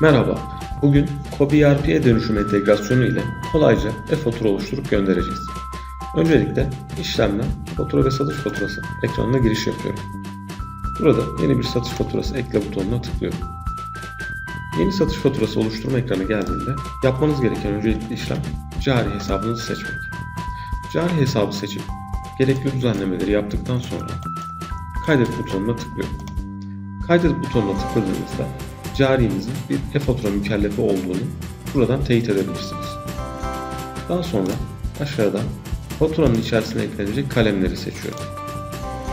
Merhaba, bugün Kobi ERP'ye dönüşüm entegrasyonu ile kolayca e-fatura oluşturup göndereceğiz. Öncelikle işlemden fatura ve satış faturası ekranına giriş yapıyorum. Burada yeni bir satış faturası ekle butonuna tıklıyorum. Yeni satış faturası oluşturma ekranı geldiğinde yapmanız gereken öncelikli işlem cari hesabınızı seçmek. Cari hesabı seçip gerekli düzenlemeleri yaptıktan sonra kaydet butonuna tıklıyorum. Kaydet butonuna tıkladığınızda carinizin bir e-fatura mükellefi olduğunu buradan teyit edebilirsiniz. Daha sonra aşağıdan faturanın içerisine eklenecek kalemleri seçiyorum.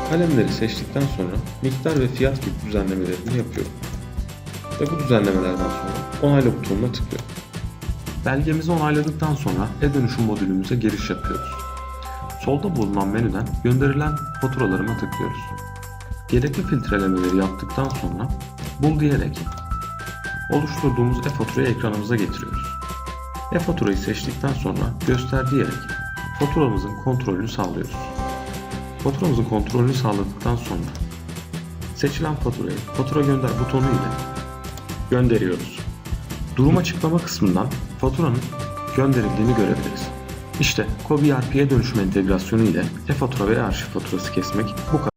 Kalemleri seçtikten sonra miktar ve fiyat gibi düzenlemelerini yapıyorum. Ve bu düzenlemelerden sonra onayla butonuna tıklıyorum. Belgemizi onayladıktan sonra e-dönüşüm modülümüze giriş yapıyoruz. Solda bulunan menüden gönderilen faturalarıma tıklıyoruz. Gerekli filtrelemeleri yaptıktan sonra bul diyerek oluşturduğumuz e-faturayı ekranımıza getiriyoruz. E-faturayı seçtikten sonra göster diyerek faturamızın kontrolünü sağlıyoruz. Faturamızın kontrolünü sağladıktan sonra seçilen faturayı fatura gönder butonu ile gönderiyoruz. Durum açıklama kısmından faturanın gönderildiğini görebiliriz. İşte Kobi ERP'ye dönüşüm entegrasyonu ile e-fatura ve arşiv faturası kesmek bu kadar.